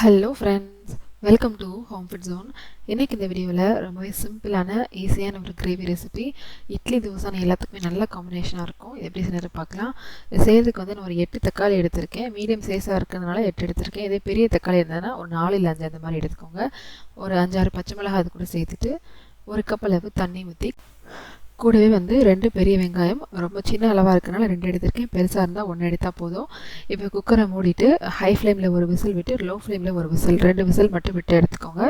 Hello friends welcome to home food zone இன்றைக்கி இந்த வீடியோவில் ரொம்பவே சிம்பிளான ஈஸியான ஒரு கிரேவி ரெசிபி இட்லி தோசை எல்லாத்துக்குமே நல்ல காம்பினேஷனாக இருக்கும். இது எப்படி செய்யறது பார்க்கலாம். செய்கிறதுக்கு வந்து நான் ஒரு எட்டு தக்காளி எடுத்திருக்கேன். மீடியம் சைஸாக இருக்கிறதுனால எட்டு எடுத்திருக்கேன். இதே பெரிய தக்காளி இருந்ததுன்னா ஒரு நாலு இல்லை அஞ்சு அந்த மாதிரி எடுத்துக்கோங்க. ஒரு அஞ்சாறு பச்சை மிளகாய் அது கூட சேர்த்துட்டு ஒரு கப் அளவு தண்ணி ஊற்றி கூடவே வந்து ரெண்டு பெரிய வெங்காயம் ரொம்ப சின்ன அளவாக இருக்கனால ரெண்டு எடுத்திருக்கேன். பெருசாக இருந்தால் ஒன்று எடுத்தால் போதும். இப்போ குக்கரை மூடிட்டு ஹை ஃப்ளேமில் ஒரு விசில் விட்டு லோ ஃப்ளேமில் ஒரு விசில் ரெண்டு விசில் மட்டும் விட்டு எடுத்துக்கோங்க.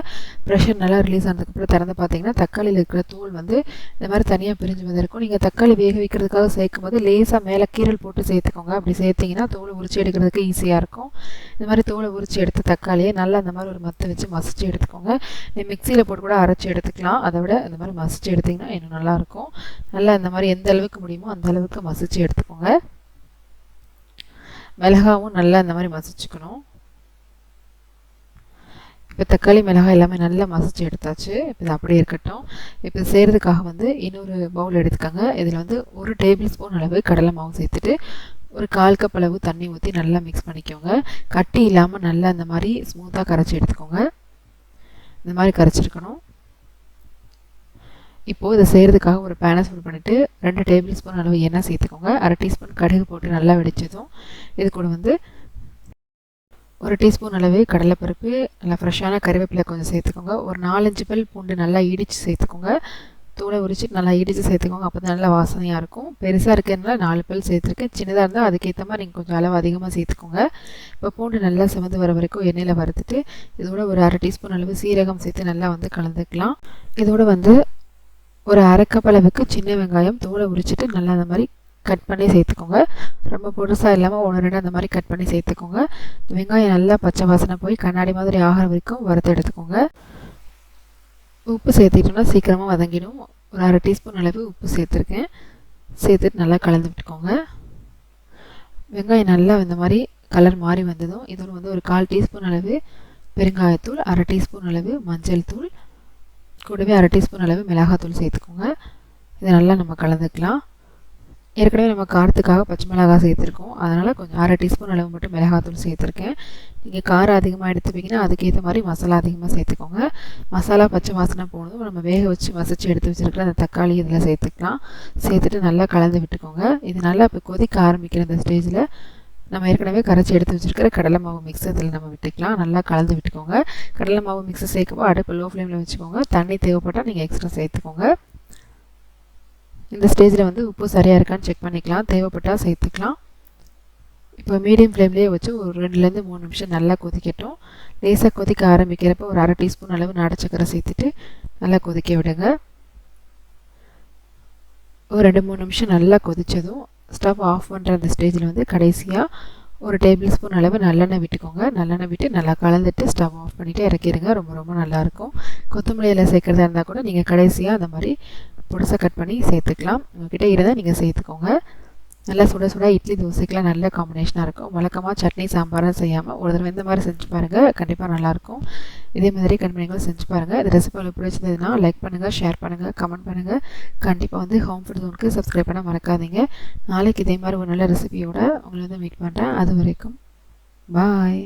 ப்ரெஷர் நல்லா ரிலீஸ் ஆனதுக்கப்புறம் திறந்து பார்த்தீங்கன்னா தக்காளியில் இருக்கிற தூள் வந்து இந்த மாதிரி தனியாக பிரிஞ்சு வந்திருக்கும். நீங்கள் தக்காளி வேக வைக்கிறதுக்காக சேர்க்கும் போது லேசாக மேலே கீரல் போட்டு சேர்த்துக்கோங்க. அப்படி சேர்த்திங்கன்னா தோலை உரிச்சு எடுக்கிறதுக்கு ஈஸியாக இருக்கும். இந்த மாதிரி தோலை உரிச்சு எடுத்த தக்காளியை நல்லா அந்த மாதிரி ஒரு மத்தை வச்சு மசிச்சு எடுத்துக்கோங்க. நீ மிக்சியில் போட்டு கூட அரைச்சி எடுத்துக்கலாம். அதை விட இந்த மாதிரி மசிச்சு எடுத்திங்கன்னா இன்னும் நல்லாயிருக்கும் நல்லா இந்த மாதிரி எந்த அளவுக்கு முடியுமோ அந்த அளவுக்கு மசிச்சு எடுத்துக்கோங்க. மிளகாவும் நல்லா இந்த மாதிரி மசிச்சுக்கணும். இப்போ தக்காளி மிளகாய் எல்லாமே நல்லா மசிச்சு எடுத்தாச்சு. இப்போ இது அப்படியே இருக்கட்டும். இப்போ செய்கிறதுக்காக வந்து இன்னொரு பவுல் எடுத்துக்கோங்க. இதில் வந்து ஒரு டேபிள் ஸ்பூன் அளவு கடலை மாவு சேர்த்துட்டு ஒரு கால் கப் அளவு தண்ணி ஊற்றி நல்லா மிக்ஸ் பண்ணிக்கோங்க. கட்டி இல்லாமல் நல்லா இந்த மாதிரி ஸ்மூத்தாக கரைச்சி எடுத்துக்கோங்க. இந்த மாதிரி கரைச்சிருக்கணும். இப்போது இதை செய்கிறதுக்காக ஒரு பேனை சூடு பண்ணிவிட்டு ரெண்டு டேபிள் ஸ்பூன் அளவு எண்ணெய் சேர்த்துக்கோங்க. அரை டீஸ்பூன் கடுகு போட்டு நல்லா வெடிச்சதும் இது கூட வந்து ஒரு டீஸ்பூன் அளவு கடலைப்பருப்பு நல்லா ஃப்ரெஷ்ஷான கறிவேப்பிலை கொஞ்சம் சேர்த்துக்கோங்க. ஒரு நாலஞ்சு பல் பூண்டு நல்லா இடித்து சேர்த்துக்கோங்க. தூளை உரிச்சிட்டு நல்லா இடித்து சேர்த்துக்கோங்க. அப்போ தான் நல்லா வாசனையாக இருக்கும். பெருசாக இருக்கிறதுனால நாலு பல் சேர்த்துருக்கேன். சின்னதாக இருந்தால் அதுக்கேற்ற மாதிரி நீங்கள் கொஞ்சம் அளவு அதிகமாக சேர்த்துக்கோங்க. இப்போ பூண்டு நல்லா செவந்து வர வரைக்கும் எண்ணெயில் வறுத்துட்டு இதோட ஒரு அரை டீஸ்பூன் அளவு சீரகம் சேர்த்து நல்லா வந்து கலந்துக்கலாம். இதோட வந்து ஒரு அரைக்கப் அளவுக்கு சின்ன வெங்காயம் தூளை உரிச்சிட்டு நல்லா அந்த மாதிரி கட் பண்ணி சேர்த்துக்கோங்க. ரொம்ப பொருசாக இல்லாமல் ஒன்று ரெண்டு அந்த மாதிரி கட் பண்ணி சேர்த்துக்கோங்க. வெங்காயம் நல்லா பச்சை வாசனை போய் கண்ணாடி மாதிரி ஆகிற வரைக்கும் வறுத்து எடுத்துக்கோங்க. உப்பு சேர்த்துட்டோம்னா சீக்கிரமாக வதங்கிடும். ஒரு அரை டீஸ்பூன் அளவு உப்பு சேர்த்துருக்கேன். சேர்த்துட்டு நல்லா கலந்து விட்டுக்கோங்க. வெங்காயம் நல்லா இந்த மாதிரி கலர் மாறி வந்ததும் இதோடு வந்து ஒரு கால் டீஸ்பூன் அளவு பெருங்காயத்தூள் அரை டீஸ்பூன் அளவு மஞ்சள் தூள் கூடவே அரை டீஸ்பூன் அளவு மிளகாத்தூள் சேர்த்துக்கோங்க. இதை நல்லா நம்ம கலந்துக்கலாம். ஏற்கனவே நம்ம காரத்துக்காக பச்சை மிளகாய் சேர்த்துருக்கோம். அதனால் கொஞ்சம் அரை டீஸ்பூன் அளவு மட்டும் மிளகாத்தூள் சேர்த்துருக்கேன். நீங்கள் காரம் அதிகமாக எடுத்துப்பீங்கன்னா அதுக்கேற்ற மாதிரி மசாலா அதிகமாக சேர்த்துக்கோங்க. மசாலா பச்சை வாசனை போனதும் நம்ம வேக வச்சு மசிச்சு எடுத்து வச்சுருக்கிற அந்த தக்காளி இதில் சேர்த்துக்கலாம். சேர்த்துட்டு நல்லா கலந்து விட்டுக்கோங்க. இது நல்லா இப்போ கொதிக்க ஆரம்பிக்கிற இந்த ஸ்டேஜில் நம்ம ஏற்கனவே கரைச்சி எடுத்து வச்சுருக்கிற கடலை மாவு மிக்ஸ் இதில் நம்ம விட்டுக்கலாம். நல்லா கலந்து விட்டுக்கோங்க. கடலை மாவு மிக்ஸை சேர்க்கப்போ அடுப்பு லோ ஃப்ளேமில் வச்சுக்கோங்க. தண்ணி தேவைப்பட்டால் நீங்கள் எக்ஸ்ட்ரா சேர்த்துக்கோங்க. இந்த ஸ்டேஜில் வந்து உப்பு சரியாக இருக்கான்னு செக் பண்ணிக்கலாம். தேவைப்பட்டால் சேர்த்துக்கலாம். இப்போ மீடியம் ஃப்ளேம்லேயே வச்சு ஒரு ரெண்டுலேருந்து மூணு நிமிஷம் நல்லா கொதிக்கட்டும். லேசாக கொதிக்க ஆரம்பிக்கிறப்ப ஒரு அரை டீஸ்பூன் அளவு நாடச்சக்கரை சேர்த்துட்டு நல்லா கொதிக்க விடுங்க. ஒரு ரெண்டு மூணு நிமிஷம் நல்லா கொதித்ததும் ஸ்டவ் ஆஃப் பண்ணுற அந்த ஸ்டேஜில் வந்து கடைசியாக ஒரு டேபிள் ஸ்பூன் அளவு நல்லெண்ணெய் விட்டுக்கோங்க. நல்லெண்ணெய் விட்டு நல்லா கலந்துட்டு ஸ்டவ் ஆஃப் பண்ணிவிட்டு இறக்கிடுங்க. ரொம்ப ரொம்ப நல்லாயிருக்கும் கொத்தமல்லி இலை சேர்க்குறதா இருந்தால் கூட நீங்கள் கடைசியாக அந்த மாதிரி பொடிசாக கட் பண்ணி சேர்த்துக்கலாம். உங்கள்கிட்ட இருந்தால் நீங்கள் சேர்த்துக்கோங்க. நல்லா சுட சுட இட்லி தோசைக்கெலாம் நல்ல காம்பினேஷனாக இருக்கும். வழக்கமாக சட்னி சாம்பாராக செய்யாமல் ஒரு தடவை இந்த மாதிரி செஞ்சு பாருங்கள் கண்டிப்பாக நல்லாயிருக்கும். இதே மாதிரி கண்டிப்பாக செஞ்சு பாருங்கள் இந்த ரெசிபி உங்களுக்கு பிடிச்சிருந்ததுன்னா லைக் பண்ணுங்கள் ஷேர் பண்ணுங்கள் கமெண்ட் பண்ணுங்கள் கண்டிப்பாக வந்து ஹோம் ஃபுட் ஜோனுக்கு சப்ஸ்கிரைப் பண்ண மறக்காதீங்க. நாளைக்கு இதே மாதிரி ஒரு நல்ல ரெசிபியோட உங்களை வந்து மீட் பண்ணுறேன் அது வரைக்கும் பாய்